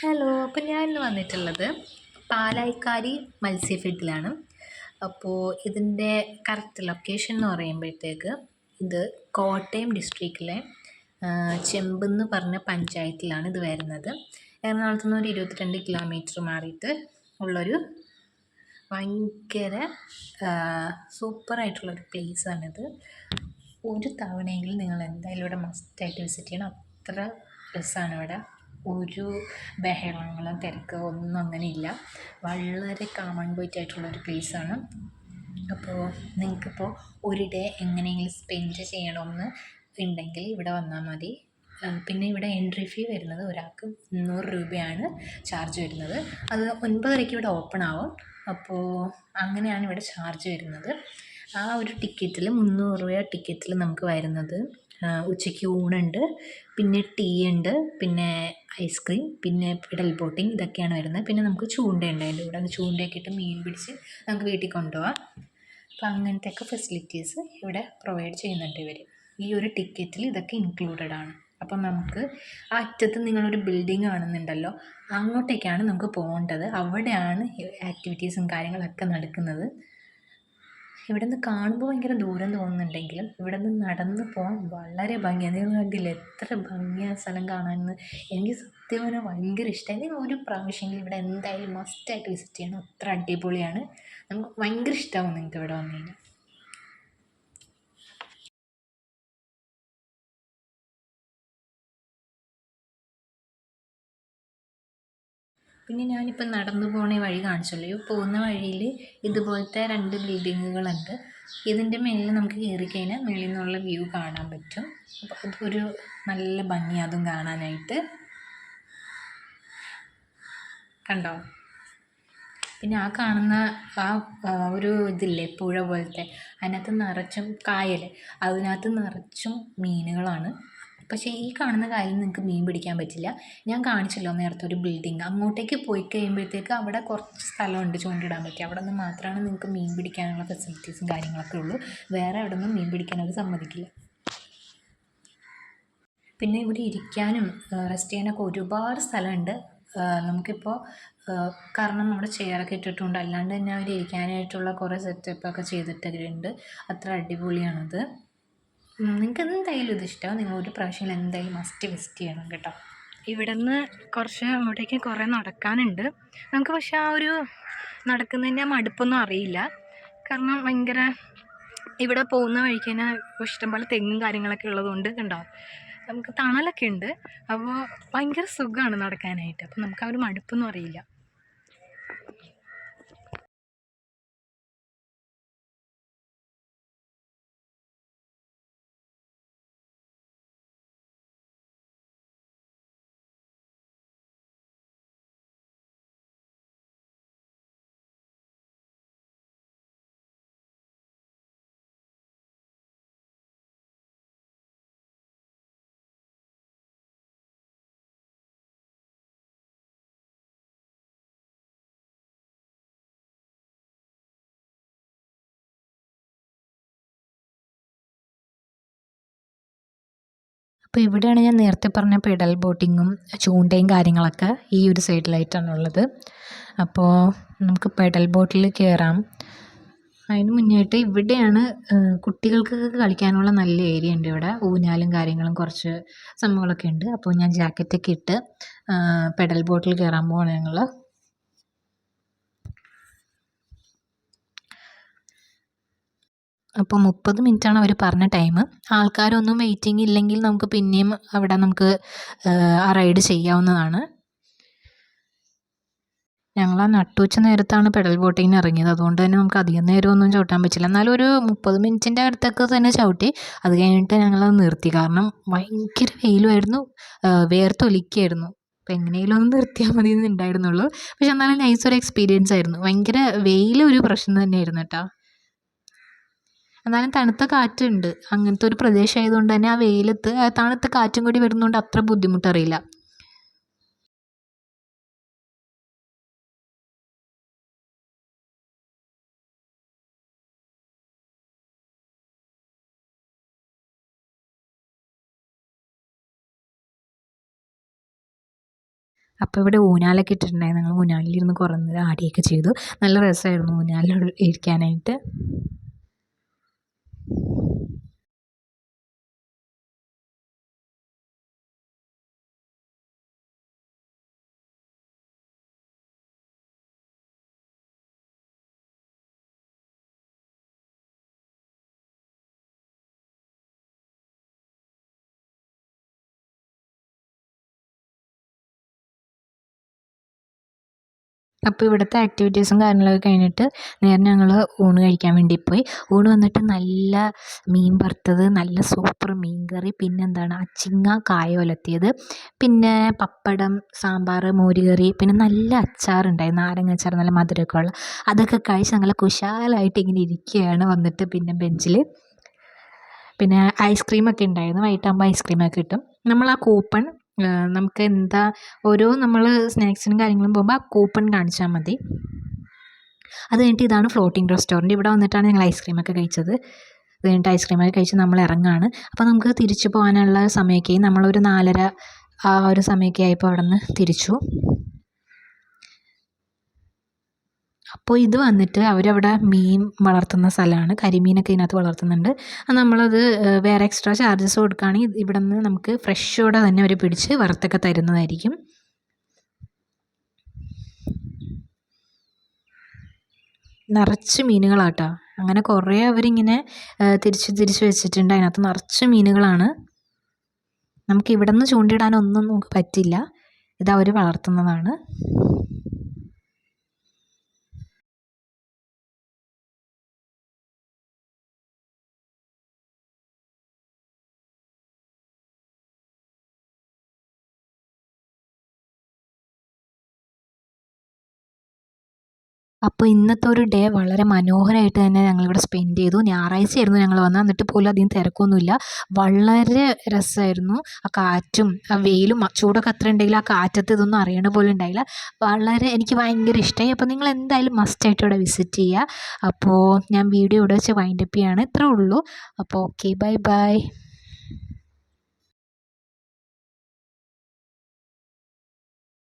Hello അപ്പോൾ ഞാൻ ഇന്ന് വന്നിട്ടുള്ളത് പാലായിക്കാരി മത്സ്യഫീഡിലാണ് അപ്പോൾ ഇതിന്റെ കറക്റ്റ് ലൊക്കേഷൻ എന്ന് പറയുമ്പോഴത്തേക്ക് ഇത് കോട്ടയം ഡിസ്ട്രിക്റ്റിലെ ചെമ്പെന്ന് പറഞ്ഞ പഞ്ചായത്തിലാണ് ഇത് വരുന്നത്. എറണാകുളത്ത് നിന്ന് ഒരു ഇരുപത്തിരണ്ട് കിലോമീറ്റർ മാറിയിട്ട് ഉള്ളൊരു ഭയങ്കര സൂപ്പറായിട്ടുള്ളൊരു പ്ലേസാണിത് ഒരു തവണയെങ്കിലും നിങ്ങൾ എന്തായാലും ഇവിടെ മസ്റ്റായിട്ട് വിസിറ്റ് ചെയ്യണം. അത്ര രസമാണ് ഇവിടെ. ഒരു ബഹളങ്ങളും തിരക്ക് ഒന്നും അങ്ങനെ ഇല്ല വളരെ കാം ആൻഡ് ആയിട്ടുള്ള ഒരു പ്ലേസാണ് അപ്പോൾ നിങ്ങൾക്കിപ്പോൾ ഒരു ഡേ എങ്ങനെയെങ്കിലും സ്പെൻഡ് ചെയ്യണമെന്ന് ഉണ്ടെങ്കിൽ ഇവിടെ വന്നാൽ മതി. പിന്നെ ഇവിടെ എൻട്രി ഫീ വരുന്നത് ഒരാൾക്ക് മുന്നൂറ് രൂപയാണ് ചാർജ് വരുന്നത്. അത് ഒൻപതരയ്ക്ക് ഇവിടെ ഓപ്പൺ ആവും. അപ്പോൾ അങ്ങനെയാണ് ഇവിടെ ചാർജ് വരുന്നത്. ആ ഒരു ടിക്കറ്റിൽ മുന്നൂറ് രൂപ ടിക്കറ്റിൽ നമുക്ക് വരുന്നത്. ഉച്ചയ്ക്ക് ഊണുണ്ട് പിന്നെ ടീ ഉണ്ട് പിന്നെ ഐസ്ക്രീം പിന്നെ പെഡൽ ബോട്ടിങ് ഇതൊക്കെയാണ് വരുന്നത്. പിന്നെ നമുക്ക് ചൂണ്ടയുണ്ട് അതിന്റെ കൂടെ. ചൂണ്ടയൊക്കെ ഇട്ട് മീൻ പിടിച്ച് നമുക്ക് വീട്ടിൽ കൊണ്ടുപോകാം അപ്പം അങ്ങനത്തെയൊക്കെ ഫെസിലിറ്റീസ് ഇവിടെ പ്രൊവൈഡ് ചെയ്യുന്നുണ്ട് ഇവർ. ഈ ഒരു ടിക്കറ്റിൽ ഇതൊക്കെ ഇൻക്ലൂഡഡ് ആണ്. അപ്പം നമുക്ക് ആ അറ്റത്ത് നിങ്ങളൊരു ബിൽഡിംഗ് കാണുന്നുണ്ടല്ലോ അങ്ങോട്ടേക്കാണ് നമുക്ക് പോകേണ്ടത്. അവിടെയാണ് ആക്ടിവിറ്റീസും കാര്യങ്ങളൊക്കെ നടക്കുന്നത്. ഇവിടെ നിന്ന് കാണുമ്പോൾ ഭയങ്കര ദൂരം തോന്നുന്നുണ്ടെങ്കിലും ഇവിടെ നിന്ന് നടന്ന് പോകാൻ വളരെ ഭംഗിയാണ് നിങ്ങൾ എത്ര ഭംഗിയാണ് സ്ഥലം കാണാനെന്ന്. എനിക്ക് സത്യം പറഞ്ഞാൽ ഭയങ്കര ഇഷ്ടമായി നിങ്ങൾ ഒരു പ്രാവശ്യമെങ്കിലും ഇവിടെ എന്തായാലും മസ്റ്റായിട്ട് വിസിറ്റ് ചെയ്യണം. അത്ര അടിപൊളിയാണ്. നമുക്ക് ഭയങ്കര ഇഷ്ടമാവും നിങ്ങൾക്ക് ഇവിടെ വന്നു കഴിഞ്ഞാൽ പിന്നെ ഞാനിപ്പോൾ നടന്നു പോണ വഴി കാണിച്ചല്ലോ. ഈ പോകുന്ന വഴിയിൽ ഇതുപോലത്തെ രണ്ട് ബിൽഡിങ്ങുകളുണ്ട്. ഇതിന്റെ മേലിൽ നമുക്ക് കയറി കഴിഞ്ഞാൽ മേളിൽ നിന്നുള്ള വ്യൂ കാണാൻ പറ്റും. അപ്പോൾ അതൊരു നല്ല ഭംഗി അതും കാണാനായിട്ട്. കണ്ടോ? പിന്നെ ആ കാണുന്ന ആ ഒരു ഇതില്ലേ പുഴ പോലത്തെ. അതിനകത്ത് നിറച്ചും കായൽ അതിനകത്ത് നിറച്ചും മീനുകളാണ്. പക്ഷേ ഈ കാണുന്ന കായലിൽ നിങ്ങൾക്ക് മീൻ പിടിക്കാൻ പറ്റില്ല. ഞാൻ കാണിച്ചല്ലോ നേരത്തെ ഒരു ബിൽഡിംഗ് അങ്ങോട്ടേക്ക് പോയി കഴിയുമ്പോഴത്തേക്ക് അവിടെ കുറച്ച് സ്ഥലമുണ്ട് ചൂണ്ടിടാൻ പറ്റി അവിടെ നിന്ന് മാത്രമാണ് നിങ്ങൾക്ക് മീൻ പിടിക്കാനുള്ള ഫെസിലിറ്റീസും കാര്യങ്ങളൊക്കെ ഉള്ളൂ. വേറെ അവിടെ നിന്നും മീൻ പിടിക്കാൻ സമ്മതിക്കില്ല. പിന്നെ ഇവിടെ ഇരിക്കാനും റെസ്റ്റ് ചെയ്യാനൊക്കെ ഒരുപാട് സ്ഥലമുണ്ട്. നമുക്കിപ്പോൾ കാരണം നമ്മുടെ ചെയറൊക്കെ ഇട്ടിട്ടുണ്ട് അല്ലാണ്ട് തന്നെ അവർ ഇരിക്കാനായിട്ടുള്ള കുറേ സെറ്റപ്പൊക്കെ ചെയ്തിട്ടുണ്ട് അത്ര അടിപൊളിയാണത്. നിങ്ങൾക്ക് എന്തായാലും ഇത് ഇഷ്ടമാവും നിങ്ങൾ ഒരു പ്രാവശ്യം എന്തായാലും മസ്റ്റ് വിസിറ്റ് ചെയ്യണം കേട്ടോ. ഇവിടെ നിന്ന് കുറച്ച് അങ്ങോട്ടേക്ക് കുറേ നടക്കാനുണ്ട്. നമുക്ക് പക്ഷേ ആ ഒരു നടക്കുന്നതിന്റെ മടുപ്പൊന്നും അറിയില്ല. കാരണം ഭയങ്കര ഇവിടെ പോകുന്ന വഴിക്ക് തന്നെ ഇഷ്ടംപോലെ തെങ്ങും കാര്യങ്ങളൊക്കെ ഉള്ളതുകൊണ്ട് കണ്ടോ നമുക്ക് തണലൊക്കെ ഉണ്ട്. അപ്പോൾ ഭയങ്കര സുഖമാണ് നടക്കാനായിട്ട്. അപ്പോൾ നമുക്ക് ആ ഒരു മടുപ്പൊന്നും അറിയില്ല. അപ്പോൾ ഇവിടെയാണ് ഞാൻ നേരത്തെ പറഞ്ഞ പെഡൽ ബോട്ടിങ്ങും ചൂണ്ടയും കാര്യങ്ങളൊക്കെ ഈ ഒരു സൈഡിലായിട്ടാണ് ഉള്ളത്. അപ്പോൾ നമുക്ക് പെഡൽ ബോട്ടിൽ കയറാം അതിന് മുന്നേയായിട്ട് ഇവിടെയാണ് കുട്ടികൾക്കൊക്കെ കളിക്കാനുള്ള നല്ല ഏരിയ ഉണ്ട് ഇവിടെ. ഊഞ്ഞാലും കാര്യങ്ങളും കുറച്ച് സംഭവങ്ങളൊക്കെ ഉണ്ട്. അപ്പോൾ ഞാൻ ജാക്കറ്റൊക്കെ ഇട്ട് പെഡൽ ബോട്ടിൽ കയറാൻ പോവാണ് ഞങ്ങൾ അപ്പോൾ മുപ്പത് മിനിറ്റാണ് അവർ പറഞ്ഞ ടൈം ആൾക്കാരൊന്നും വെയിറ്റിംഗ് ഇല്ലെങ്കിൽ നമുക്ക് പിന്നെയും അവിടെ നമുക്ക് ആ റൈഡ് ചെയ്യാവുന്നതാണ്. ഞങ്ങൾ ആ നട്ടുച്ച നേരത്താണ് പെഡൽ ബോട്ടിങ്ങിന് ഇറങ്ങിയത്. അതുകൊണ്ട് തന്നെ നമുക്ക് അധികം നേരമൊന്നും ചവിട്ടാൻ പറ്റില്ല. എന്നാലും ഒരു മുപ്പത് മിനിറ്റിന്റെ അടുത്തൊക്കെ തന്നെ ചവിട്ടി. അത് കഴിഞ്ഞിട്ട് ഞങ്ങളത് നിർത്തി. കാരണം ഭയങ്കര വെയിലുമായിരുന്നു. വേർത്തൊലിക്കായിരുന്നു. അപ്പോൾ എങ്ങനെയെങ്കിലും ഒന്ന് നിർത്തിയാൽ മതി എന്നുണ്ടായിരുന്നുള്ളൂ പക്ഷെ എന്നാലും നൈസ് ഒരു എക്സ്പീരിയൻസ് ആയിരുന്നു. ഭയങ്കര വെയിൽ ഒരു പ്രശ്നം തന്നെയായിരുന്നു കേട്ടോ. എന്നാലും തണുത്ത കാറ്റുണ്ട്. അങ്ങനത്തെ ഒരു പ്രദേശമായതുകൊണ്ട് തന്നെ ആ വെയിലത്ത് തണുത്ത കാറ്റും കൂടി വരുന്നതുകൊണ്ട് അത്ര ബുദ്ധിമുട്ടറിയില്ല. അപ്പോൾ ഇവിടെ ഊനാലൊക്കെ ഇട്ടിട്ടുണ്ടായിരുന്നു. ഞങ്ങൾ ഊഞ്ഞാലിലിരുന്ന് കുറേ ആടിയൊക്കെ ചെയ്തു. നല്ല രസമായിരുന്നു ഊഞ്ഞാലിൽ ഇരിക്കാനായിട്ട്. അപ്പോൾ ഇവിടുത്തെ ആക്ടിവിറ്റീസും കാര്യങ്ങളൊക്കെ കഴിഞ്ഞിട്ട് നേരെ ഞങ്ങൾ ഊണ് കഴിക്കാൻ വേണ്ടി പോയി. ഊണ് വന്നിട്ട് നല്ല മീൻ വറുത്തത് നല്ല സൂപ്പർ മീൻ കറി പിന്നെന്താണ് അച്ചിങ്ങ കായ ഒലത്തിയത് പിന്നെ പപ്പടം സാമ്പാർ മോരുകറി പിന്നെ നല്ല അച്ചാറുണ്ടായി നാരങ്ങ അച്ചാർ നല്ല മധുരമൊക്കെ ഉള്ള. അതൊക്കെ കഴിച്ച് ഞങ്ങൾ കുശാലായിട്ട് ഇങ്ങനെ ഇരിക്കുകയാണ് വന്നിട്ട് പിന്നെ ബെഞ്ചിൽ പിന്നെ ഐസ്ക്രീമൊക്കെ ഉണ്ടായിരുന്നു വൈകിട്ടാകുമ്പോൾ ഐസ്ക്രീമൊക്കെ കിട്ടും. നമ്മൾ ആ കൂപ്പൺ നമുക്ക് എന്താ ഓരോ നമ്മൾ സ്നാക്സിനും കാര്യങ്ങളും പോകുമ്പോൾ ആ കൂപ്പൺ കാണിച്ചാൽ മതി. അത് കഴിഞ്ഞിട്ട് ഇതാണ് ഫ്ലോട്ടിംഗ് റെസ്റ്റോറന്റ് ഇവിടെ വന്നിട്ടാണ് ഞങ്ങൾ ഐസ്ക്രീമൊക്കെ കഴിച്ചത്. അത് കഴിഞ്ഞിട്ട് ഐസ്ക്രീമൊക്കെ കഴിച്ച് നമ്മൾ ഇറങ്ങുകയാണ് അപ്പോൾ നമുക്ക് തിരിച്ചു പോകാനുള്ള സമയമൊക്കെ നമ്മളൊരു നാലര ആ ഒരു സമയമൊക്കെ ആയപ്പോൾ അവിടെ നിന്ന് തിരിച്ചു. അപ്പോൾ ഇത് വന്നിട്ട് അവരവിടെ മീൻ വളർത്തുന്ന സ്ഥലമാണ്. കരിമീനൊക്കെ ഇതിനകത്ത് വളർത്തുന്നുണ്ട്. നമ്മളത് വേറെ എക്സ്ട്രാ ചാർജസ് കൊടുക്കുകയാണെങ്കിൽ ഇവിടെ നിന്ന് നമുക്ക് ഫ്രഷോടെ തന്നെ അവർ പിടിച്ച് വറുത്തൊക്കെ തരുന്നതായിരിക്കും. നിറച്ച് മീനുകളാട്ടോ. അങ്ങനെ കുറേ അവരിങ്ങനെ തിരിച്ച് തിരിച്ച് വെച്ചിട്ടുണ്ട്. അതിനകത്ത് നിറച്ച് മീനുകളാണ്. നമുക്ക് ഇവിടെ നിന്ന് ചൂണ്ടിയിടാനൊന്നും നമുക്ക് പറ്റില്ല. ഇത് അവർ വളർത്തുന്നതാണ്. അപ്പോൾ ഇന്നത്തെ ഒരു ഡേ വളരെ മനോഹരമായിട്ട് തന്നെ ഞങ്ങളിവിടെ സ്പെൻഡ് ചെയ്തു. ഞായറാഴ്ചയായിരുന്നു ഞങ്ങൾ വന്നത്. എന്നിട്ട് പോലും അധികം തിരക്കൊന്നുമില്ല. വളരെ രസമായിരുന്നു. ആ കാറ്റും ആ വെയിലും ചൂടൊക്കെ അത്ര ഉണ്ടെങ്കിലും ആ കാറ്റത്ത് ഇതൊന്നും അറിയണ പോലും ഉണ്ടായില്ല. വളരെ എനിക്ക് ഭയങ്കര ഇഷ്ടമായി. അപ്പോൾ നിങ്ങൾ എന്തായാലും മസ്റ്റായിട്ട് ഇവിടെ വിസിറ്റ് ചെയ്യുക. അപ്പോൾ ഞാൻ വീഡിയോ ഇവിടെ വെച്ച് വൈൻഡപ്പ് ചെയ്യുകയാണ് ഇത്രേ ഉള്ളൂ. അപ്പോൾ ഓക്കെ ബൈ ബൈ